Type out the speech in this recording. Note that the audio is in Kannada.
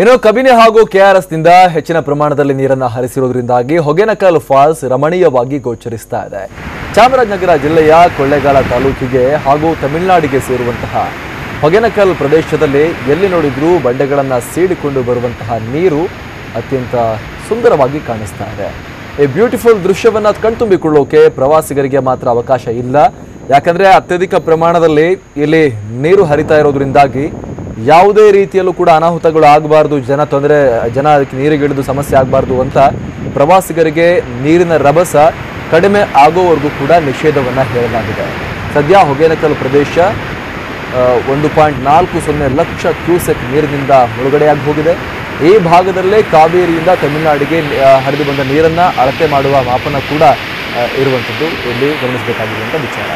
ಇನ್ನು ಕಬಿನಿ ಹಾಗೂ ಕೆಆರ್ಎಸ್ನಿಂದ ಹೆಚ್ಚಿನ ಪ್ರಮಾಣದಲ್ಲಿ ನೀರನ್ನು ಹರಿಸಿರುವುದರಿಂದಾಗಿ ಹೊಗೆನಕಲ್ ಫಾಲ್ಸ್ ರಮಣೀಯವಾಗಿ ಗೋಚರಿಸ್ತಾ ಇದೆ. ಚಾಮರಾಜನಗರ ಜಿಲ್ಲೆಯ ಕೊಳ್ಳೇಗಾಲ ತಾಲೂಕಿಗೆ ಹಾಗೂ ತಮಿಳುನಾಡಿಗೆ ಸೇರುವಂತಹ ಹೊಗೆನಕಲ್ ಪ್ರದೇಶದಲ್ಲಿ ಎಲ್ಲಿ ನೋಡಿದ್ರೂ ಬಂಡೆಗಳನ್ನು ಸೀಡಿಕೊಂಡು ಬರುವಂತಹ ನೀರು ಅತ್ಯಂತ ಸುಂದರವಾಗಿ ಕಾಣಿಸ್ತಾ ಇದೆ. ಈ ಬ್ಯೂಟಿಫುಲ್ ದೃಶ್ಯವನ್ನು ಕಣ್ತುಂಬಿಕೊಳ್ಳೋಕೆ ಪ್ರವಾಸಿಗರಿಗೆ ಮಾತ್ರ ಅವಕಾಶ ಇಲ್ಲ. ಯಾಕಂದರೆ ಅತ್ಯಧಿಕ ಪ್ರಮಾಣದಲ್ಲಿ ಇಲ್ಲಿ ನೀರು ಹರಿತಾ ಇರೋದ್ರಿಂದಾಗಿ ಯಾವುದೇ ರೀತಿಯಲ್ಲೂ ಕೂಡ ಅನಾಹುತಗಳು ಆಗಬಾರ್ದು, ಜನ ತೊಂದರೆ, ಜನ ಅದಕ್ಕೆ ನೀರಿಗಿಳಿದು ಸಮಸ್ಯೆ ಆಗಬಾರ್ದು ಅಂತ ಪ್ರವಾಸಿಗರಿಗೆ ನೀರಿನ ರಭಸ ಕಡಿಮೆ ಆಗೋವರೆಗೂ ಕೂಡ ನಿಷೇಧವನ್ನು ಹೇಳಲಾಗಿದೆ. ಸದ್ಯ ಹೊಗೇನಕಲ್ ಪ್ರದೇಶ ಒಂದು ಪಾಯಿಂಟ್ ನಾಲ್ಕು ಸೊನ್ನೆ ಲಕ್ಷ ಕ್ಯೂಸೆಕ್ ನೀರಿನಿಂದ ಮುಳುಗಡೆಯಾಗಿ ಹೋಗಿದೆ. ಈ ಭಾಗದಲ್ಲೇ ಕಾವೇರಿಯಿಂದ ತಮಿಳುನಾಡಿಗೆ ಹರಿದು ಬಂದ ನೀರನ್ನು ಅಳತೆ ಮಾಡುವ ಮಾಪನ ಕೂಡ ಇರುವಂಥದ್ದು. ಇಲ್ಲಿ ಗಮನಿಸಬೇಕಾಗಿರುವಂಥ ವಿಚಾರ.